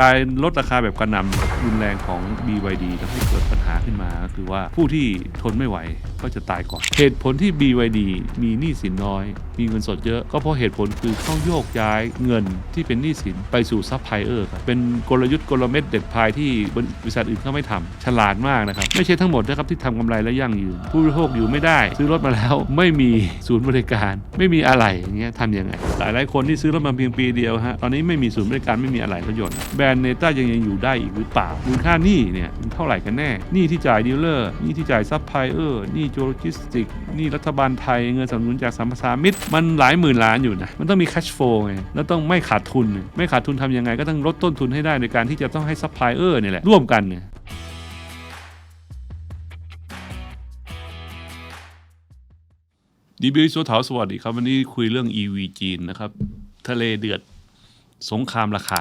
การลดราคาแบบกระหน่ำรุนแรงของ BYD ทำให้เกิดปัญหาขึ้นมาก็คือว่าผู้ที่ทนไม่ไหวก็จะตายก่อน เหตุผลที่ BYD มีหนี้สินน้อย มีเงินสดเยอะ ก็เพราะเหตุผลคือเข้าโยกย้ายเงินที่เป็นหนี้สินไปสู่ซัพพลายเออร์ครับเป็นกลยุทธ์กลเม็ดเด็ดพายที่บริษัทอื่นเขาไม่ทำฉลาดมากนะครับ ไม่ใช่ทั้งหมดนะครับที่ทำกำไรและยั่งยืน ผู้บริโภคอยู่ไม่ได้ ซื้อรถมาแล้วไม่มีศูนย์บริการ ไม่มีอะไรอย่างเงี้ยทำยังไงหลายหลายคนที่ซื้อรถมาเพียงปีเดียวฮะตอนนี้ไม่มีศูนย์บริการไม่มีอะไรรถยนต์แบรนด์เนต้ายังยังอยู่ได้อีกหรือเปล่ามูลค่าหนี้เนี่ยมันเท่าไหร่กันแน่หนี้ที่จ่ายดีลเลอร์หนี้ที่จ่ายซัพพลายเออร์หนี้โจโลจิสติกหนี้รัฐบาลไทยเงินสนับสนุนจากสัมปทานมิตรมันหลายหมื่นล้านอยู่นะมันต้องมี cash flow ไงแล้วต้องไม่ขาดทุน ไม่ขาดทุนทำยังไงก็ต้องลดต้นทุนให้ได้ในการที่จะต้องให้ซัพพลายเออร์เนี่ยแหละร่วมกันเนี่ยดีบีโซเถาสวัสดีครับ วันนี้คุยเรื่อง EV จีนนะครับ ทะเลเดือดสงครามราคา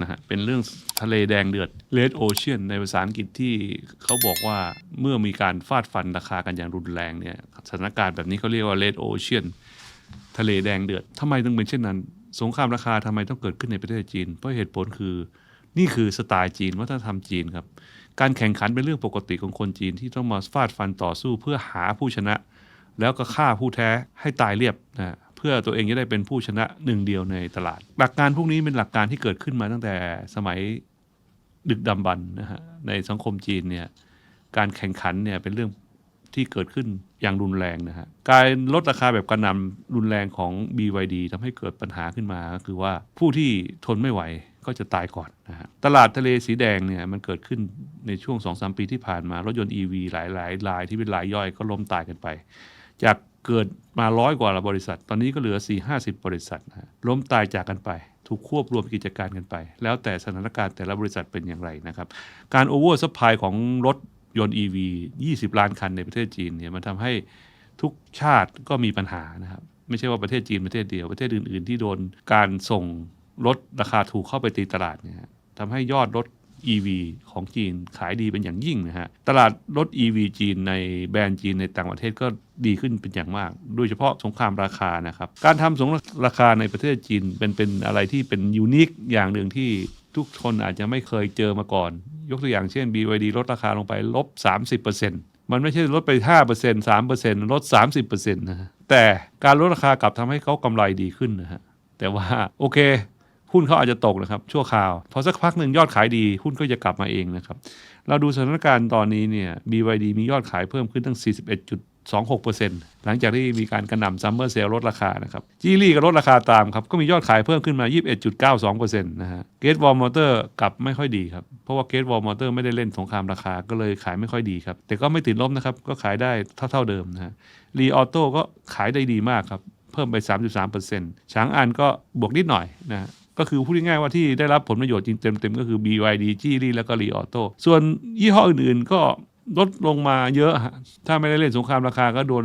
นะฮะเป็นเรื่องทะเลแดงเดือด Red Ocean ในภาษาอังกฤษที่เขาบอกว่าเมื่อมีการฟาดฟันราคากันอย่างรุนแรงเนี่ยสถานการณ์แบบนี้เขาเรียกว่า Red Ocean ทะเลแดงเดือดทำไมต้องเป็นเช่นนั้น สงครามราคาทำไมต้องเกิดขึ้นในประเทศจีน เพราะเหตุผลคือ นี่คือสไตล์จีนวัฒนธรรมจีนครับการแข่งขันเป็นเรื่องปกติของคนจีนที่ต้องมาฟาดฟันต่อสู้เพื่อหาผู้ชนะ แล้วก็ฆ่าผู้แท้ให้ตายเรียบนะ พื่อตัวเองจะได้เป็นผู้ชนะหนึ่งเดียวในตลาด หลักการพวกนี้เป็นหลักการที่เกิดขึ้นมาตั้งแต่สมัยดึกดำบรรพ์นะฮะในสังคมจีนเนี่ยการแข่งขันเนี่ยเป็นเรื่องที่เกิดขึ้นอย่างรุนแรงนะฮะการลดราคาแบบกระหน่ำรุนแรงของ BYD ทำให้เกิดปัญหาขึ้นมาก็คือว่าผู้ที่ทนไม่ไหวก็จะตายก่อนนะฮะตลาดทะเลสีแดงเนี่ยมันเกิดขึ้นในช่วง 2-3 ปีที่ผ่านมา รถยนต์ EV หลายๆรายที่เป็นรายย่อยก็ล้มตายกันไป จาก เกิดมาร้อยกว่าบริษัท ตอนนี้ก็เหลือ 4 50 บริษัทนะล้มตายจากกันไป ถูกควบรวมกิจการกันไป แล้วแต่สถานการณ์แต่ละบริษัทเป็นอย่างไรนะครับ การโอเวอร์ซัพพลายของรถยนต์ EV 20 ล้านคันในประเทศจีนเนี่ยมันทำให้ทุกชาติก็มีปัญหานะครับ ไม่ใช่ว่าประเทศจีนประเทศเดียวประเทศอื่น ๆ ที่โดนการส่งรถราคาถูกเข้าไปตีตลาดเนี่ยทำให้ยอดรถ EV ของจีนขายดีเป็นอย่างยิ่งนะฮะ ตลาดรถ EV จีนในแบรนด์จีนในต่างประเทศก็ดีขึ้นเป็นอย่างมาก โดยเฉพาะสงครามราคานะครับ การทำสงครามราคาในประเทศจีนเป็นเป็นอะไรที่เป็นยูนิคอย่างหนึ่งที่ทุกคนอาจจะไม่เคยเจอมาก่อน ยกตัวอย่างเช่น BYD ลดราคาลงไปลบ 30%มันไม่ใช่ลดไป 5% 3%ลด 30%นะฮะแต่การลดราคากลับทำให้เขากำไรดีขึ้นนะฮะแต่ว่าโอเค หุ้นเขาอาจจะตกนะครับ ชั่วคราว พอสักพักหนึ่งยอดขายดี หุ้นก็จะกลับมาเองนะครับ เราดูสถานการณ์ตอนนี้เนี่ย BYD มียอดขายเพิ่มขึ้นตั้ง 41.26%หลังจากที่มีการกระหน่ำซัมเมอร์เซลลดราคานะครับจีลี่ก็ลดราคาตามครับ ก็มียอดขายเพิ่มขึ้นมา 21.92%นะฮะเกตวอลมอเตอร์กลับไม่ค่อยดีครับ เพราะว่าเกตวอลมอเตอร์ไม่ได้เล่นสงครามราคาก็เลยขายไม่ค่อยดีครับแต่ก็ไม่ติดลบนะครับก็ขายได้เท่าๆเดิมนะฮะรีออโต้ก็ขายได้ดีมากครับเพิ่มไป 3.3%ช้างอันก็บวกนิดหน่อยนะ ก็คือพูดง่ายๆว่าที่ได้รับผลประโยชน์จริงเต็มๆ ก็คือ BYD จีรีแล้วก็รีออโต้ส่วนยี่ห้ออื่นๆก็ลดลงมาเยอะ ถ้าไม่ได้เล่นสงครามราคาก็โดน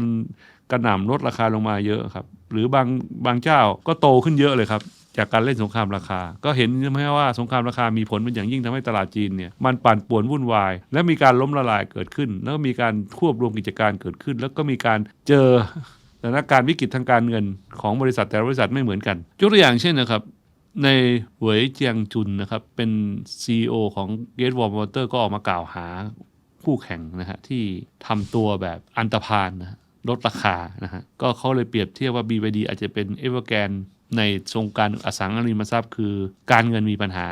กระหน่ำลดราคาลงมาเยอะครับ หรือบางบางเจ้าก็โตขึ้นเยอะเลยครับ จากการเล่นสงครามราคา ก็เห็นใช่ไหมว่าสงครามราคามีผลเป็นอย่างยิ่งทำให้ตลาดจีนเนี่ยมันปั่นป่วนวุ่นวาย และมีการล้มละลายเกิดขึ้น แล้วก็มีการควบรวมกิจการเกิดขึ้น แล้วก็มีการเจอสถานการณ์วิกฤตทางการเงินของบริษัทแต่ละบริษัทไม่เหมือนกันยกตัวอย่างเช่นนะครับ ในเหวยเจียงจุนนะครับ เป็น CEO ของ Gate Wall Motor ก็ออกมากล่าวหาคู่แข่งนะฮะที่ทำตัวแบบอันตรพานนะลดราคานะฮะก็เขาเลยเปรียบเทียบว่า BYD อาจจะเป็นเอเวอร์แกนในทรงการอสังหาริมทรัพย์ คือการเงินมีปัญหา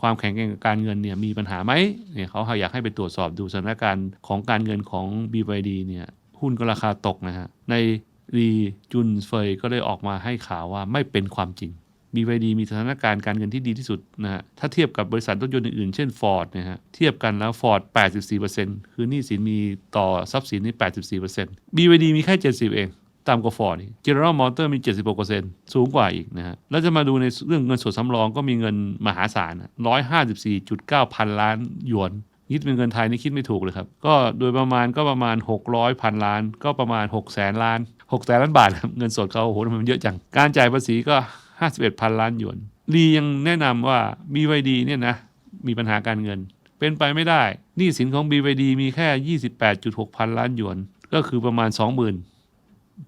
ความแข็งแกร่งการเงินเนี่ยมีปัญหาไหมเนี่ยเขาอยากให้ไปตรวจสอบดูสถานการณ์ของการเงินของ BYD เนี่ยหุ้นก็ราคาตกนะฮะในรีจุนเฟยก็ได้ออกมาให้ข่าวว่าไม่เป็นความจริง BYD มีสถานการณ์การเงินที่ดีที่สุดนะฮะถ้าเทียบกับบริษัทรถยนต์อื่นๆ เช่น Ford นะฮะเทียบกันแล้ว Ford 84%คือหนี้สินมีต่อทรัพย์สินนี่84% BYD มีแค่ 70 เองต่ำกว่า Ford อีก General Motors มี 76%สูงกว่าอีกนะฮะ แล้วจะมาดูในเรื่องเงินสดสำรองก็มีเงินมหาศาล 154.9 พันล้านหยวนคิดเป็นเงินไทยนี่คิดไม่ถูกเลยครับ ก็โดยประมาณก็ประมาณ 600พันล้าน ก็ประมาณ6แสนล้าน6แสนล้านบาทเงินสดเขาโอ้โหมันเยอะจัง การจ่ายภาษีก็ 51พันล้านหยวนลียังแนะนำว่า BYD เนี่ยนะ มีปัญหาการเงิน เป็นไปไม่ได้หนี้สินของ BYD มีแค่ 28.6 พันล้านหยวน ก็คือประมาณ 20,000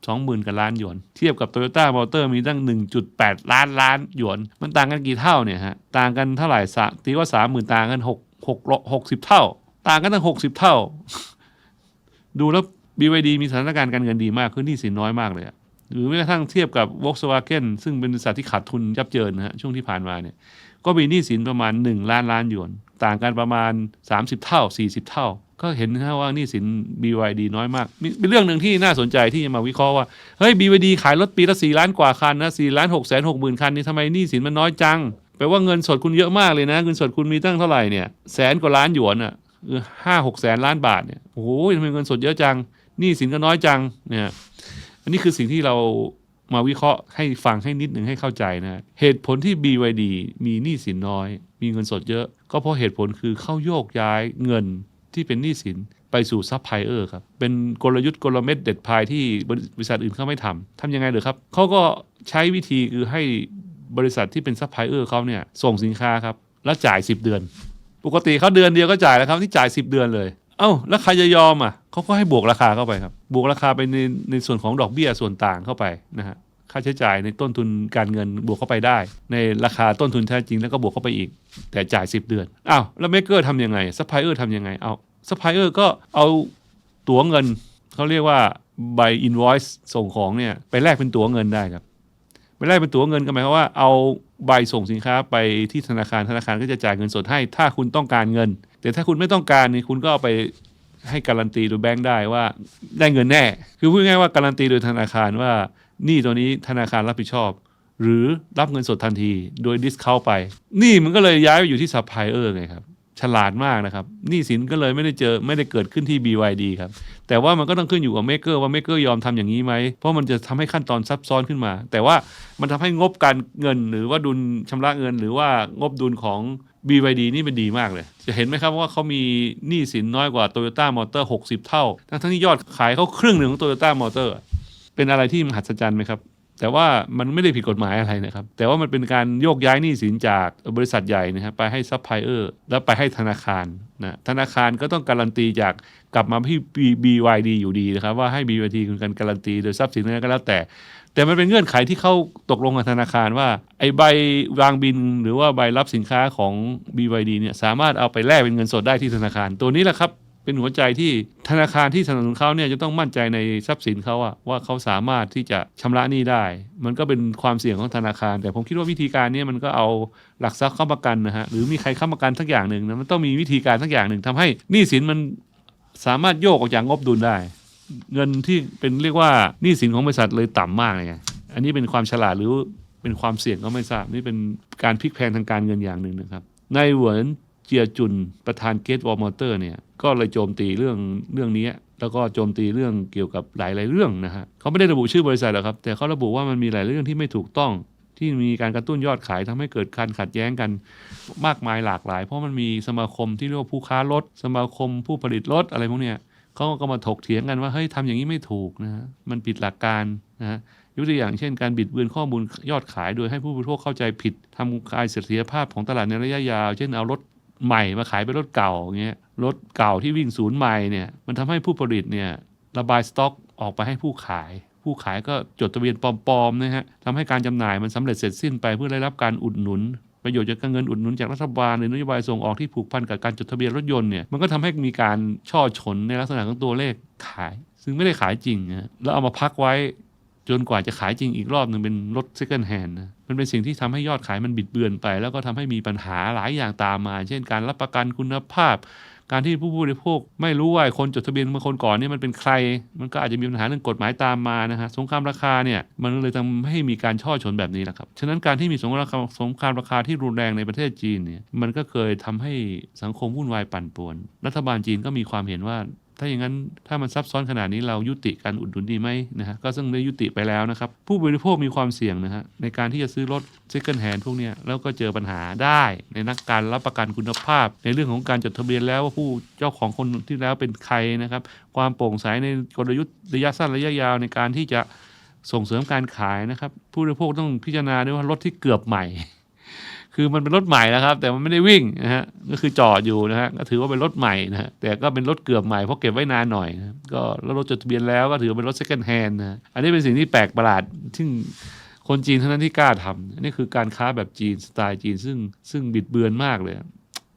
20,000กับล้านหยวน เทียบกับ Toyota Motor มีตั้ง 1.8 ล้านล้านหยวน มันต่างกันกี่เท่าเนี่ยฮะ ต่างกันเท่าไหร่สตีว่า 30,000 ต่างกัน 6 6 60 เท่า ต่างกันตั้ง 60 เท่า ดูแล้ว BYD มีสถานการณ์การเงินดีมากขึ้นที่สินน้อยมากเลยอะ หรือแม้กระทั่งเทียบกับ Volkswagen ซึ่งเป็นบริษัทที่ขาดทุนยับเยินนะฮะช่วงที่ผ่านมาเนี่ยก็มีหนี้สินประมาณ 1 ล้านล้านหยวน ต่างกันประมาณ 30 เท่า 40 เท่า ก็เห็นนะว่าหนี้สิน BYD น้อยมากเป็นเรื่องหนึ่งที่น่าสนใจที่จะมาวิเคราะห์ว่าเฮ้ย BYD ขายรถปีละ4ล้านกว่าคันนะ4ล้าน6แสน6หมื่นคันนี่ทำไมหนี้สินมันน้อยจังแปลว่าเงินสดคุณเยอะมากเลยนะ เงินสดคุณมีตั้งเท่าไหร่เนี่ยแสนกว่าล้านหยวนอะห้าหกแสนล้านบาทเนี่ยโอ้โหทำไมเงินสดเยอะจังหนี้สินก็น้อยจังเนี่ย อันนี้คือสิ่งที่เรามาวิเคราะห์ให้ฟังให้นิดหนึ่งให้เข้าใจนะ เหตุผลที่ BYD มีหนี้สินน้อย มีเงินสดเยอะ ก็เพราะเหตุผลคือเข้าโยกย้ายเงินที่เป็นหนี้สินไปสู่ซัพพลายเออร์ครับ เป็นกลยุทธ์กลเม็ดเด็ดพายที่บริษัทอื่นเขาไม่ทำทำยังไงเหรอครับเขาก็ใช้วิธีคือให้บริษัทที่เป็นซัพพลายเออร์เขาเนี่ยส่งสินค้าครับ แล้วจ่าย 10 เดือน ปกติเขาเดือนเดียวก็จ่ายแล้วครับที่จ่าย 10 เดือนเลย เอ้าแล้วใครจะยอมอะเขาก็ให้บวกราคาเข้าไปครับ บวกราคาไปในในส่วนของดอกเบี้ยส่วนต่างเข้าไปนะฮะค่าใช้จ่ายในต้นทุนการเงินบวกเข้าไปได้ ในราคาต้นทุนแท้จริงแล้วก็บวกเข้าไปอีก แต่จ่าย 10 เดือนอ้าวแล้วเมกเกอร์ทำยังไงซัพพลายเออร์ทำยังไงเอาซัพพลายเออร์ก็เอาตั๋วเงินเขาเรียกว่าใบอินวอยซ์ส่งของเนี่ยไปแลกเป็นตั๋วเงินได้ครับไปแลกเป็นตั๋วเงินก็หมายความว่าเอา ใบส่งสินค้าไปที่ธนาคารธนาคารก็จะจ่ายเงินสดให้ ถ้าคุณต้องการเงิน แต่ถ้าคุณไม่ต้องการนี่คุณก็เอาไปให้การันตีโดยแบงค์ได้ว่าได้เงินแน่ คือพูดง่ายว่าการันตีโดยธนาคารว่านี่ตัวนี้ธนาคารรับผิดชอบ หรือรับเงินสดทันที โดยดิสเคาไป นี่มันก็เลยย้ายไปอยู่ที่ซัพพลายเออร์ไงครับ ฉลาดมากนะครับหนี้สินก็เลยไม่ได้เจอไม่ได้เกิดขึ้นที่ BYD ครับ แต่ว่ามันก็ต้องขึ้นอยู่กับเมกเกอร์ว่าเมกเกอร์ยอมทำอย่างนี้ไหม เพราะมันจะทำให้ขั้นตอนซับซ้อนขึ้นมา แต่ว่ามันทำให้งบการเงินหรือว่าดุลชำระเงิน หรือว่างบดุลของ BYD นี่มันดีมากเลย จะเห็นไหมครับว่าเขามีหนี้สินน้อยกว่า Toyota Motor 60 เท่า ทั้งทั้งที่ยอดขายเขาครึ่งหนึ่งของ Toyota Motor เป็นอะไรที่มหัศจรรย์ไหมครับ แต่ว่ามันไม่ได้ผิดกฎหมายอะไรนะครับ แต่ว่ามันเป็นการโยกย้ายหนี้สินจากบริษัทใหญ่นะครับไปให้ซัพพลายเออร์แล้วไปให้ธนาคารนะธนาคารก็ต้องการันตีจากกลับมาที่ BYD อยู่ดีนะครับ ว่าให้ BYD คือการการันตี โดยทรัพย์สินนั้นก็แล้วแต่ แต่มันเป็นเงื่อนไขที่เขาตกลงกับธนาคารว่าไอ้ใบวางบิน หรือว่าใบรับสินค้าของ BYD เนี่ยสามารถเอาไปแลกเป็นเงินสดได้ที่ธนาคารตัวนี้แหละครับ เป็นหัวใจที่ธนาคารที่สนับสนุนเขาเนี่ยจะต้องมั่นใจในทรัพย์สินเขาอะว่าเขาสามารถที่จะชำระหนี้ได้ มันก็เป็นความเสี่ยงของธนาคาร แต่ผมคิดว่าวิธีการนี้มันก็เอาหลักทรัพย์ค้ำประกันนะฮะหรือมีใครค้ำประกันสักอย่างหนึ่งนะมันต้องมีวิธีการสักอย่างหนึ่งทำให้หนี้สินมันสามารถโยกออกจากงบดุลได้ เงินที่เป็นเรียกว่าหนี้สินของบริษัทเลยต่ำมากเลยไงอันนี้เป็นความฉลาดหรือเป็นความเสี่ยงก็ไม่ทราบนี่เป็นการพลิกแพลงทางการเงินอย่างหนึ่งนะครับในเหวิน เจียจุนประธานเกตวอลมอเตอร์เนี่ยก็เลยโจมตีเรื่องเรื่องนี้แล้วก็โจมตีเรื่องเกี่ยวกับหลายๆเรื่องนะฮะเขาไม่ได้ระบุชื่อบริษัทหรอกครับ แต่เขาระบุว่ามันมีหลายเรื่องที่ไม่ถูกต้อง ที่มีการกระตุ้นยอดขายทำให้เกิดการขัดแย้งกันมากมายหลากหลาย เพราะมันมีสมาคมที่เรียกว่าผู้ค้ารถ สมาคมผู้ผลิตรถอะไรพวกเนี้ยเขาก็มาถกเถียงกันว่าเฮ้ยทำอย่างนี้ไม่ถูกนะฮะมันผิดหลักการนะฮะยกตัวอย่างเช่นการบิดเบือนข้อมูลยอดขายโดยให้ผู้บริโภคเข้าใจผิดทำลายเสถียรภาพของตลาดในระยะยาว เช่นเอารถ ใหม่มาขายเป็นรถเก่าอย่างเงี้ยรถเก่าที่วิ่งศูนย์ใหม่เนี่ยมันทำให้ผู้ผลิตเนี่ยระบายสต็อกออกไปให้ผู้ขาย ผู้ขายก็จดทะเบียนปลอมๆนะฮะทำให้การจำหน่ายมันสำเร็จเสร็จสิ้นไปเพื่อได้รับการอุดหนุนประโยชน์จากการเงินอุดหนุนจากรัฐบาลหรือนโยบายส่งออกที่ผูกพันกับการจดทะเบียนรถยนต์เนี่ยมันก็ทำให้มีการช่อฉนในลักษณะของตัวเลขขาย ซึ่งไม่ได้ขายจริงนะแล้วเอามาพักไว้จนกว่าจะขายจริงอีกรอบหนึ่งเป็นรถ second hand นะ มันเป็นสิ่งที่ทำให้ยอดขายมันบิดเบือนไป แล้วก็ทำให้มีปัญหาหลายอย่างตามมา เช่นการรับประกันคุณภาพ การที่ผู้บริโภคไม่รู้ว่าคนจดทะเบียนเมื่อคนก่อนนี่มันเป็นใคร มันก็อาจจะมีปัญหาเรื่องกฎหมายตามมานะฮะสงครามราคาเนี่ยมันเลยทำให้มีการช่อฉนแบบนี้แหละครับฉะนั้นการที่มีสงครามราคาสงครามราคาที่รุนแรงในประเทศจีนเนี่ยมันก็เคยทำให้สังคมวุ่นวายปั่นป่วน รัฐบาลจีนก็มีความเห็นว่า ถ้าอย่างนั้นถ้ามันซับซ้อนขนาดนี้เรายุติการอุดหนุนดีไหมนะฮะก็ซึ่งได้ยุติไปแล้วนะครับ ผู้บริโภคมีความเสี่ยงนะฮะในการที่จะซื้อรถ second hand พวกนี้แล้วก็เจอปัญหาได้ในนักการรับประกันคุณภาพ ในเรื่องของการจดทะเบียนแล้วว่าผู้เจ้าของคนที่แล้วเป็นใครนะครับ ความโปร่งใสในกลยุทธ์ระยะสั้นระยะยาวในการที่จะส่งเสริมการขายนะครับ ผู้บริโภคต้องพิจารณาด้วยว่ารถที่เกือบใหม่ คือมันเป็นรถใหม่นะครับ แต่มันไม่ได้วิ่งนะฮะก็คือจอดอยู่นะฮะก็ถือว่าเป็นรถใหม่นะฮะแต่ก็เป็นรถเกือบใหม่เพราะเก็บไว้นานหน่อยนะก็แล้วรถจดทะเบียนแล้วก็ถือว่าเป็นรถ second hand นะฮะอันนี้เป็นสิ่งที่แปลกประหลาดซึ่งคนจีนเท่านั้นที่กล้าทำอันนี้คือการค้าแบบจีนสไตล์จีนซึ่งซึ่งบิดเบือนมากเลย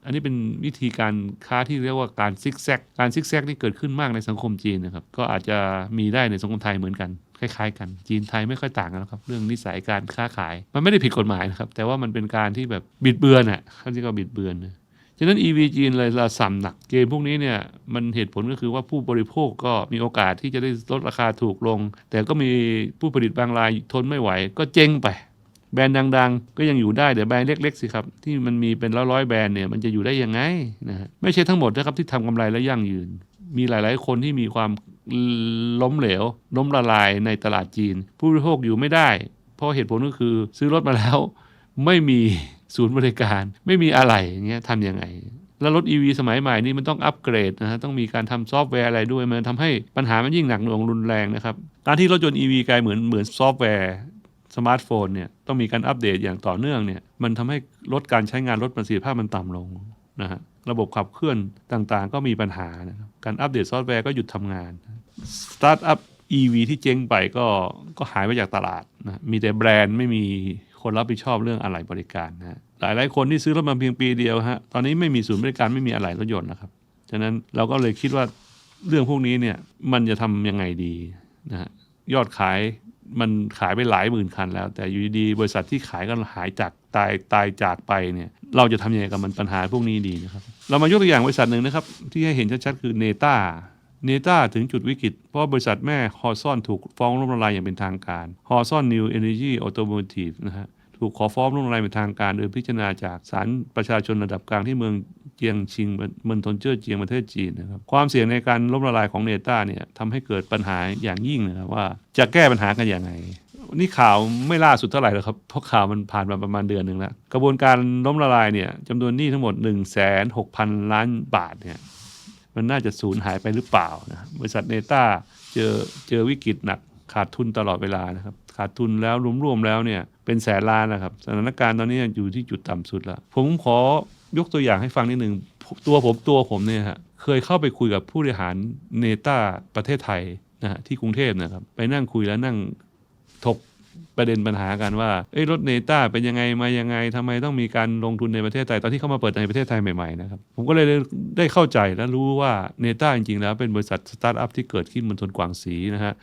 อันนี้เป็นวิธีการค้าที่เรียกว่าการซิกแซก การซิกแซกนี่เกิดขึ้นมากในสังคมจีนนะครับ ก็อาจจะมีได้ในสังคมไทยเหมือนกัน คล้ายๆ กัน จีนไทยไม่ค่อยต่างกันนะครับ เรื่องนิสัยการค้าขาย มันไม่ได้ผิดกฎหมายนะครับ แต่ว่ามันเป็นการที่แบบบิดเบือนอะเขาเรียกว่าบิดเบือนนะฉะนั้น EV จีนเลยเราสัมหนักเกมพวกนี้เนี่ยมันเหตุผลก็คือว่าผู้บริโภคก็มีโอกาสที่จะได้ลดราคาถูกลง แต่ก็มีผู้ผลิตบางรายทนไม่ไหว ก็เจ๊งไป แบรนด์ดัง ๆ ก็ยังอยู่ได้แต่แบรนด์เล็ก ๆ สิครับ ที่มันมีเป็นร้อยๆแบรนด์เนี่ยมันจะอยู่ได้ยังไงนะฮะไม่ใช่ทั้งหมดนะครับที่ทำกำไรและยั่งยืน มีหลาย ๆ คนที่มีความ ล้มเหลว ล้มละลายในตลาดจีน ผู้บริโภคอยู่ไม่ได้ เพราะเหตุผลก็คือซื้อรถมาแล้ว ไม่มีศูนย์บริการ ไม่มีอะไรอย่างเงี้ยทำยังไง แล้วรถ EV สมัยใหม่นี่มันต้องอัปเกรดนะฮะต้องมีการทำซอฟต์แวร์อะไรด้วยมันทำให้ปัญหามันยิ่งหนักหน่วงรุนแรงนะครับการที่รถยนต์ EV กลายเหมือนเหมือนซอฟต์แวร์สมาร์ทโฟนเนี่ยต้องมีการอัปเดตอย่างต่อเนื่องเนี่ยมันทำให้ลดการใช้งานลดประสิทธิภาพมันต่ำลงนะฮะระบบขับเคลื่อนต่างๆ ก็มีปัญหานะครับการอัปเดตซอฟต์แวร์ก็หยุดทำงาน สตาร์ทอัพ EV ที่เจ๊งไปก็ก็หายไปจากตลาดนะมีแต่แบรนด์ไม่มีคนรับผิดชอบเรื่องอะไหล่บริการนะฮะหลายคนที่ซื้อรถมาเพียงปีเดียวฮะตอนนี้ไม่มีศูนย์บริการไม่มีอะไหล่รถยนต์นะครับฉะนั้นเราก็เลยคิดว่าเรื่องพวกนี้เนี่ยมันจะทำยังไงดีนะฮะยอดขายมันขายไปหลายหมื่นคันแล้ว แต่อยู่ดีบริษัทที่ขายก็หายจากตายตายจากไปเนี่ยเราจะทำยังไงกับมันปัญหาพวกนี้ดีนะครับ เรามายกตัวอย่างบริษัทหนึ่งนะครับ ที่ให้เห็นชัดๆคือเนต้า เนต้าถึงจุดวิกฤต เพราะบริษัทแม่ฮอซอนถูกฟ้องล้มละลายอย่างเป็นทางการฮอซอนนิวเอเนจีออโตโมทีฟนะฮะถูกขอฟ้องล้มละลายเป็นทางการ โดยพิจารณาจากศาลประชาชนระดับกลางที่เมืองเจียงชิงเมืองทนเจ้อเจียงประเทศจีนนะครับความเสี่ยงในการล้มละลายของเนต้าเนี่ยทำให้เกิดปัญหาอย่างยิ่งนะครับว่าจะแก้ปัญหากันอย่างไงนี่ข่าวไม่ล่าสุดเท่าไหร่หรอกครับ เพราะข่าวมันผ่านมาประมาณเดือนหนึ่งแล้ว กระบวนการล้มละลายเนี่ยจำนวนหนี้ทั้งหมด 1 6 0 0 0 ล้านบาทเนี่ย มันน่าจะสูญหายไปหรือเปล่านะบริษัทเนต้าเจอเจอวิกฤตหนักขาดทุนตลอดเวลานะครับขาดทุนแล้วรวมๆแล้วเนี่ยเป็นแสนล้านนะครับ สถานการณ์ตอนนี้อยู่ที่จุดต่ำสุดแล้วผมขอยกตัวอย่างให้ฟังนิดหนึ่งตัวผมตัวผมเนี่ยฮะเคยเข้าไปคุยกับผู้บริหารเนต้าประเทศไทยนะฮะที่กรุงเทพนะครับ ไปนั่งคุยแล้วนั่งถก ประเด็นปัญหากันว่าเอ้ยรถเนต้าเป็นยังไงมายังไงทำไมต้องมีการลงทุนในประเทศไทยตอนที่เข้ามาเปิดในประเทศไทยใหม่ๆนะครับผมก็เลยได้เข้าใจและรู้ว่าเนต้าจริงๆแล้วเป็นบริษัทสตาร์ทอัพที่เกิดขึ้นบนทนกวางสีนะฮะ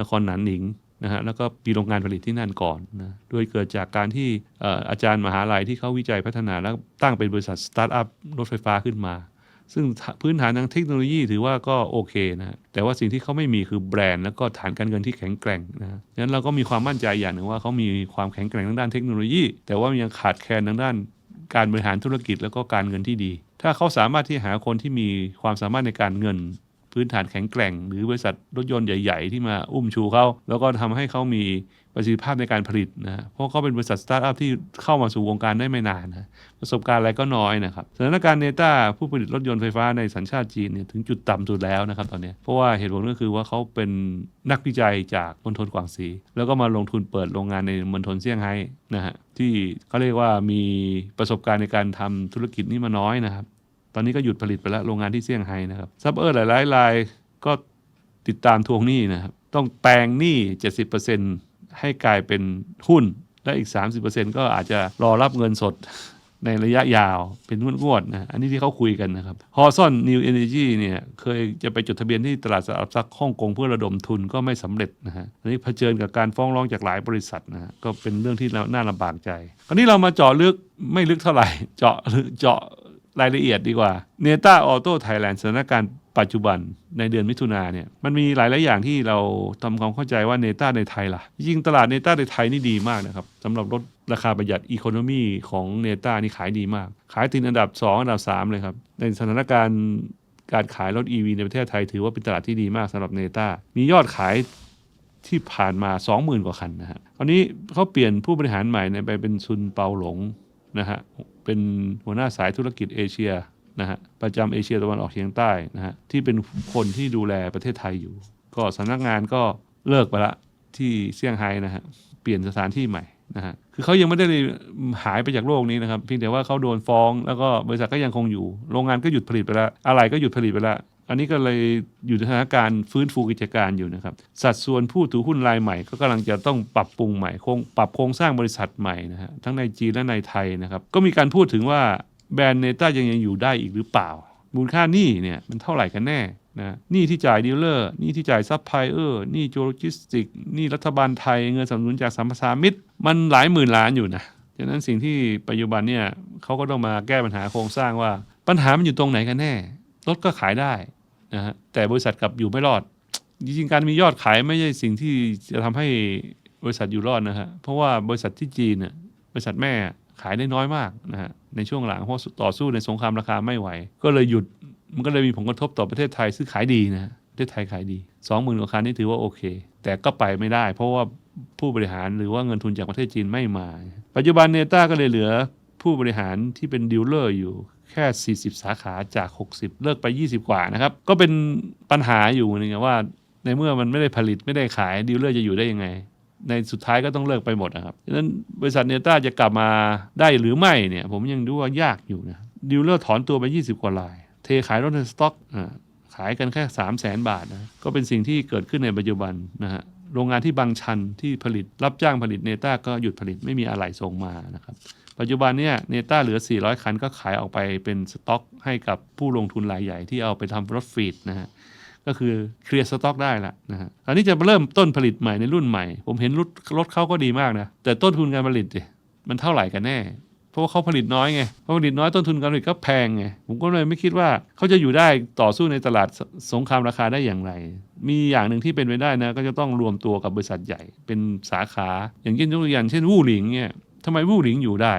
นครหนานหนิงนะฮะแล้วก็มีโรงงานผลิตที่นั่นก่อนนะโดยเกิดจากการที่เอ่ออาจารย์มหาลัยที่เขาวิจัยพัฒนาแล้วตั้งเป็นบริษัทสตาร์ทอัพรถไฟฟ้าขึ้นมา ซึ่งพื้นฐานทางเทคโนโลยีถือว่าก็โอเคนะแต่ว่าสิ่งที่เขาไม่มีคือแบรนด์แล้วก็ฐานการเงินที่แข็งแกร่งนะฮะฉะนั้นเราก็มีความมั่นใจอย่างหนึ่งว่าเขามีความแข็งแกร่งทางด้านเทคโนโลยี แต่ว่ายังขาดแคลนทางด้านการบริหารธุรกิจแล้วก็การเงินที่ดี ถ้าเขาสามารถที่หาคนที่มีความสามารถในการเงิน พื้นฐานแข็งแกร่ง หรือบริษัทรถยนต์ใหญ่ ๆ ที่มาอุ้มชูเขาแล้วก็ทำให้เขามีประสิทธิภาพในการผลิตนะเพราะเขาเป็นบริษัทสตาร์ทอัพที่เข้ามาสู่วงการได้ไม่นานนะประสบการณ์อะไรก็น้อยนะครับสถานการณ์เนต้าผู้ผลิตรถยนต์ไฟฟ้าในสัญชาติจีนเนี่ยถึงจุดต่ำสุดแล้วนะครับตอนนี้เพราะว่าเหตุผลก็คือว่าเขาเป็นนักวิจัยจากมณฑลกวางซีแล้วก็มาลงทุนเปิดโรงงานในมณฑลเซี่ยงไฮ้นะฮะที่เขาเรียกว่ามีประสบการณ์ในการทำธุรกิจนี้มาน้อยนะครับ ตอนนี้ก็หยุดผลิตไปแล้วโรงงานที่เซี่ยงไฮ้นะครับซับเออร์หลายๆรายก็ติดตามทวงหนี้นะครับ ต้องแปลงหนี้ 70%ให้กลายเป็นหุ้น และอีก 30%ก็อาจจะรอรับเงินสดในระยะยาวเป็นงวดนะอันนี้ที่เขาคุยกันนะครับฮอซอนนิวเอเนจีเนี่ยเคยจะไปจดทะเบียนที่ตลาดหลักทรัพฮ่องกงเพื่อระดมทุนก็ไม่สำเร็จนะฮะอันนี้เผชิญกับการฟ้องร้องจากหลายบริษัทนะฮะก็เป็นเรื่องที่น่าลำบากใจคราวนี้เรามาเจาะลึกไม่ลึกเท่าไหร่ เจาะเจาะ รายละเอียดดีกว่าเนต้าออโต้ไทยแลนด์สถานการณ์ปัจจุบันในเดือนมิถุนาเนี่ยมันมีหลายหลายอย่างที่เราทำความเข้าใจว่าเนต้าในไทยล่ะจริงตลาดเนต้าในไทยนี่ดีมากนะครับสำหรับรถราคาประหยัดอีโคโนมีของเนต้านี่ขายดีมาก ขายติดอันดับ 2 อันดับ 3 เลยครับ ในสถานการณ์การขายรถ EV ในประเทศไทยถือว่าเป็นตลาดที่ดีมากสำหรับเนต้ามียอดขายที่ผ่านมา 20,000 กว่าคันนะฮะคราวนี้เขาเปลี่ยนผู้บริหารใหม่ไปเป็นซุนเปาหลงนะฮะ เป็นหัวหน้าสายธุรกิจเอเชียนะฮะประจำเอเชียตะวันออกเฉียงใต้นะฮะที่เป็นคนที่ดูแลประเทศไทยอยู่ ก็สำนักงานก็เลิกไปละที่เซี่ยงไฮ้นะฮะเปลี่ยนสถานที่ใหม่นะฮะคือเขายังไม่ได้หายไปจากโลกนี้นะครับเพียงแต่ว่าเขาโดนฟ้องแล้วก็บริษัทก็ยังคงอยู่ โรงงานก็หยุดผลิตไปแล้วอะไรก็หยุดผลิตไปแล้ว อันนี้ก็เลยอยู่ในสถานการณ์ฟื้นฟูกิจการอยู่นะครับ สัดส่วนผู้ถือหุ้นรายใหม่ ก็กำลังจะต้องปรับปรุงใหม่โครงปรับโครงสร้างบริษัทใหม่นะฮะทั้งในจีนและในไทยนะครับก็มีการพูดถึงว่าแบรนด์เนต้ายังยังอยู่ได้อีกหรือเปล่า มูลค่าหนี้เนี่ยมันเท่าไหร่กันแน่นะหนี้ที่จ่ายดีลเลอร์หนี้ที่จ่ายซัพพลายเออร์หนี้โจโลจิสติกหนี้รัฐบาลไทย เงินสนับสนุนจากสัมปทานมิตร มันหลายหมื่นล้านอยู่นะฉะนั้นสิ่งที่ปัจจุบันเนี่ยเขาก็ต้องมาแก้ปัญหาโครงสร้างว่า ปัญหามันอยู่ตรงไหนกันแน่รถก็ขายได้ นะฮะแต่บริษัทกลับอยู่ไม่รอด จริงๆการมียอดขายไม่ใช่สิ่งที่จะทำให้บริษัทอยู่รอดนะฮะเพราะว่าบริษัทที่จีนเนี่ยบริษัทแม่ขายได้น้อยมากนะฮะในช่วงหลังเพราะต่อสู้ในสงครามราคาไม่ไหว ก็เลยหยุดมันก็เลยมีผลกระทบต่อประเทศไทยซึ่งขายดีนะประเทศไทยขายดีสองหมื่นกว่าคันนี่ถือว่าโอเค แต่ก็ไปไม่ได้ เพราะว่าผู้บริหารหรือว่าเงินทุนจากประเทศจีนไม่มา ปัจจุบันเนต้าก็เลยเหลือผู้บริหารที่เป็นดีลเลอร์อยู่ แค่ 40 สาขาจาก 60 เลิกไป 20 กว่านะครับ ก็เป็นปัญหาอยู่นะว่า ในเมื่อมันไม่ได้ผลิตไม่ได้ขายดีลเลอร์จะอยู่ได้ยังไง ในสุดท้ายก็ต้องเลิกไปหมดนะครับดังนั้นบริษัทเนต้าจะกลับมาได้หรือไม่เนี่ย ผมยังดูว่ายากอยู่นะดีลเลอร์ถอนตัวไป 20 กว่าราย เทขายรถในสต็อกขายกันแค่3 0 0แสนบาทนะก็เป็นสิ่งที่เกิดขึ้นในปัจจุบันนะฮะโรงงานที่บางชันที่ผลิตรับจ้างผลิตเนต้าก็หยุดผลิตไม่มีอะไรส่งมานะครับ ปัจจุบันเนี่ยเนต้าเหลือ 400 คันก็ขายออกไปเป็นสต็อกให้กับผู้ลงทุนรายใหญ่ที่เอาไปทำรถฟีดนะฮะก็คือเคลียร์สต็อกได้ละนะฮะตอนนี้จะเริ่มต้นผลิตใหม่ในรุ่นใหม่ ผมเห็นรถรถเขาก็ดีมากนะ แต่ต้นทุนการผลิตมันเท่าไหร่กันแน่ เพราะว่าเขาผลิตน้อยไงเพราะผลิตน้อยต้นทุนการผลิตก็แพงไง ผมก็เลยไม่คิดว่าเขาจะอยู่ได้ต่อสู้ในตลาดสสงครามราคาได้อย่างไร มีอย่างหนึ่งที่เป็นไปได้นะ ก็จะต้องรวมตัวกับบริษัทใหญ่ เป็นสาขา อย่างเช่นยกตัวอย่างเช่นวู่หลิงเนี่ย ทำไมวู่หลิงอยู่ได้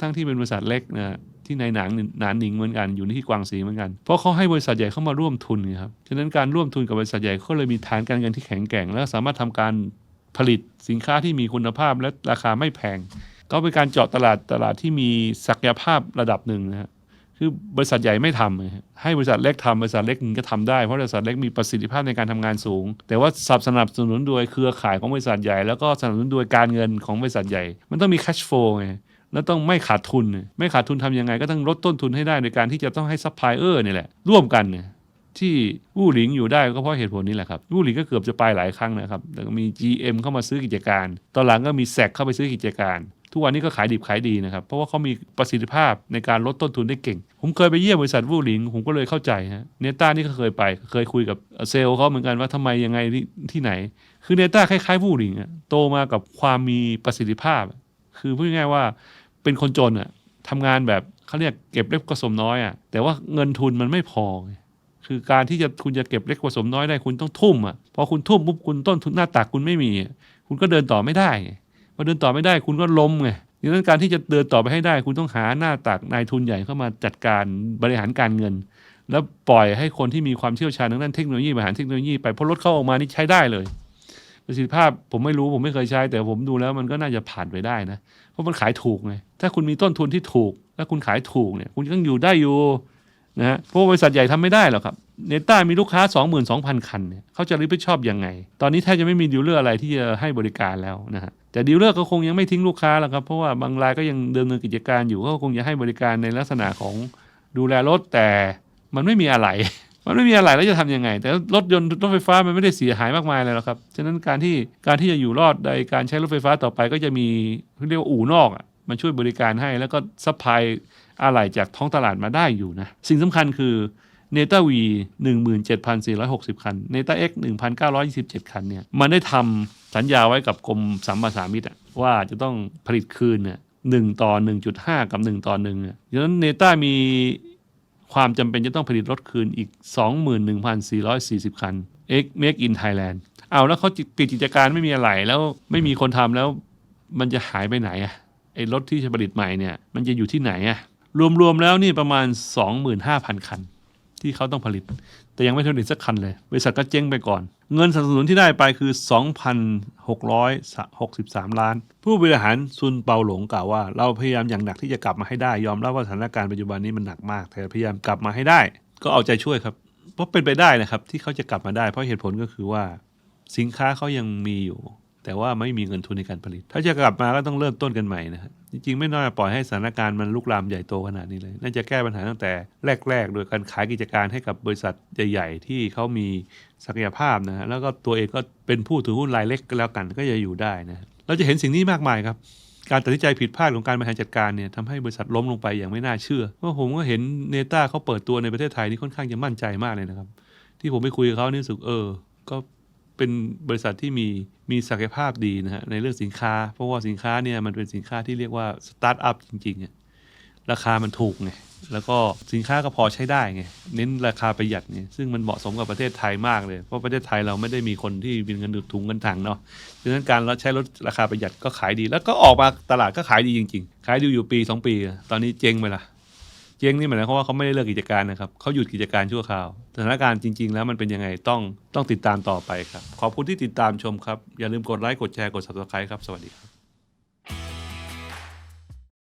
ทั้งๆที่เป็นบริษัทเล็กนะที่ในหนังหนานหนิงเหมือนกันอยู่ในที่กวางซีเหมือนกัน เพราะเขาให้บริษัทใหญ่เข้ามาร่วมทุนไงครับฉะนั้นการร่วมทุนกับบริษัทใหญ่ก็เลยมีฐานการเงินที่แข็งแกร่ง และสามารถทำการผลิตสินค้าที่มีคุณภาพและราคาไม่แพง ก็เป็นการเจาะตลาดตลาดที่มีศักยภาพระดับหนึ่งนะครับ คือบริษัทใหญ่ไม่ทำนะฮะให้บริษัทเล็กทำบริษัทเล็กถึงจะทำได้เพราะบริษัทเล็กมีประสิทธิภาพในการทำงานสูง แต่ว่าสนับสนุนโดยเครือข่ายของบริษัทใหญ่ แล้วก็สนับสนุนโดยการเงินของบริษัทใหญ่ มันต้องมี cash flow ไงแล้วต้องไม่ขาดทุน ไม่ขาดทุนทำยังไง ก็ต้องลดต้นทุนให้ได้โดยการที่จะต้องให้ซัพพลายเออร์นี่แหละ ร่วมกันเนี่ยที่วู่หลิงอยู่ได้ก็เพราะเหตุผลนี้แหละครับวู่หลิงก็เกือบจะไปหลายครั้งนะครับ แต่ก็มี GM เข้ามาซื้อกิจการ ตอนหลังก็มีแซกเข้าไปซื้อกิจการ ทุกวันนี้ก็ขายดิบขายดีนะครับ เพราะว่าเขามีประสิทธิภาพในการลดต้นทุนได้เก่ง ผมเคยไปเยี่ยมบริษัทวูหลิง ผมก็เลยเข้าใจฮะเนต้านี่ก็เคยไป เคยคุยกับเซลล์เขาเหมือนกันว่าทำไมยังไงที่ไหน คือเนต้าคล้ายๆวูหลิงอะโตมากับความมีประสิทธิภาพ คือพูดง่ายๆว่าเป็นคนจนอะทำงานแบบเขาเรียกเก็บเล็กผสมน้อยอะแต่ว่าเงินทุนมันไม่พอไงคือการที่จะคุณจะเก็บเล็กผสมน้อยได้คุณต้องทุ่มอะพอคุณทุ่มปุ๊บคุณต้นทุนหน้าตักคุณไม่มี คุณก็เดินต่อไม่ได้ พอเดินต่อไม่ได้คุณก็ล้มไงดังนั้นการที่จะเดินต่อไปให้ได้ คุณต้องหาหน้าตักนายทุนใหญ่เข้ามาจัดการบริหารการเงิน แล้วปล่อยให้คนที่มีความเชี่ยวชาญทางด้านเทคโนโลยีบริหารเทคโนโลยีไปเพราะรถเข้าออกมานี่ใช้ได้เลยประสิทธิภาพผมไม่รู้ผมไม่เคยใช้ แต่ผมดูแล้วมันก็น่าจะผ่านไปได้นะ เพราะมันขายถูกไงถ้าคุณมีต้นทุนที่ถูก แล้วคุณขายถูกเนี่ยคุณยังอยู่ได้อยู่นะฮะเพราะว่าบริษัทใหญ่ทำไม่ได้หรอกครับเนต้ามีลูกค้า 22,000 คันเนี่ยเขาจะรับผิดชอบยังไง ตอนนี้แทบจะไม่มีดีลเลอร์อะไรที่จะให้บริการแล้วนะฮะ แต่ดีลเลอร์ก็คงยังไม่ทิ้งลูกค้าหรอกครับ เพราะว่าบางรายก็ยังเดิมเนินกิจการอยู่ก็คงจะให้บริการในลักษณะของดูแลรถแต่มันไม่มีอะไร มันไม่มีอะไรแล้วจะทำยังไง แต่รถยนต์รถไฟฟ้ามันไม่ได้เสียหายมากมายเลยหรอกครับฉะนั้นการที่การที่จะอยู่รอดในการใช้รถไฟฟ้าต่อไปก็จะมีเรียกว่าอู่นอกอะมาช่วยบริการให้แล้วก็ซัพพลายอะไหล่จากท้องตลาดมาได้อยู่นะสิ่งสำคัญคือ เนต้าวี17,460คันเนต้าเอ็ก1,927คันเนี่ยมันได้ทำสัญญาไว้กับกรมสัมปทานมิตรว่าจะต้องผลิตคืนเนี่ยหนึ่งต่อ1.5กับ1ต่อ1เนี่ยดังนั้นเนต้ามีความจำเป็นจะต้องผลิตรถคืนอีก 21,440 คัน X Make in Thailand เอาแล้วเขาปิดกิจการไม่มีอะไรแล้วไม่มีคนทำแล้วมันจะหายไปไหนอะไอ้รถที่จะผลิตใหม่เนี่ยมันจะอยู่ที่ไหนอะรวมๆแล้วนี่ประมาณ 25,000 คัน ที่เขาต้องผลิต แต่ยังไม่ผลิตสักคันเลย บริษัทก็เจ๊งไปก่อน เงินสนับสนุนที่ได้ไปคือ 2,663 ล้าน ผู้บริหารซุนเปาหลงกล่าวว่า เราพยายามอย่างหนักที่จะกลับมาให้ได้ ยอมรับว่าสถานการณ์ปัจจุบันนี้มันหนักมาก แต่พยายามกลับมาให้ได้ ก็เอาใจช่วยครับ เพราะเป็นไปได้นะครับที่เขาจะกลับมาได้ เพราะเหตุผลก็คือว่า สินค้าเขายังมีอยู่ แต่ว่าไม่มีเงินทุนในการผลิต ถ้าจะกลับมาก็ต้องเริ่มต้นกันใหม่นะฮะจริงๆ ไม่น่าปล่อยให้สถานการณ์มันลุกลามใหญ่โตขนาดนี้เลย น่าจะแก้ปัญหาตั้งแต่แรก ๆ โดยการขายกิจการให้กับบริษัทใหญ่ ๆ ที่เขามีศักยภาพนะฮะแล้วก็ตัวเองก็เป็นผู้ถือหุ้นรายเล็กก็แล้วกันก็จะอยู่ได้นะเราจะเห็นสิ่งนี้มากมายครับการตัดสินใจผิดพลาดของการบริหารจัดการเนี่ยทำให้บริษัทล้มลงไปอย่างไม่น่าเชื่อเพราะผมก็เห็นเนต้าเขาเปิดตัวในประเทศไทยนี่ค่อนข้างจะมั่นใจมากเลยนะครับ ที่ผมไปคุยกับเขานี่รู้สึกเออ ก็ เป็นบริษัทที่มีมีศักยภาพดีนะฮะในเรื่องสินค้า เพราะว่าสินค้าเนี่ยมันเป็นสินค้าที่เรียกว่าสตาร์ทอัพจริงๆ ราคามันถูกไงแล้วก็สินค้าก็พอใช้ได้ไงเน้นราคาประหยัดไงซึ่งมันเหมาะสมกับประเทศไทยมากเลย เพราะประเทศไทยเราไม่ได้มีคนที่มีเงินถุงเงินถังเนาะดังนั้นการใช้รถราคาประหยัดก็ขายดี แล้วก็ออกมาตลาดก็ขายดีจริง ๆ ขายดีอยู่ปีสองปี ตอนนี้เจ๊งไปละ เจ๊งนี่หมายความว่าเขาไม่ได้เลิกกิจการนะครับเขาหยุดกิจการชั่วคราวสถานการณ์จริง ๆ แล้วมันเป็นยังไงต้องต้องติดตามต่อไปครับ ขอบคุณที่ติดตามชมครับอย่าลืมกดไลค์กดแชร์กด subscribe ครับสวัสดีครับ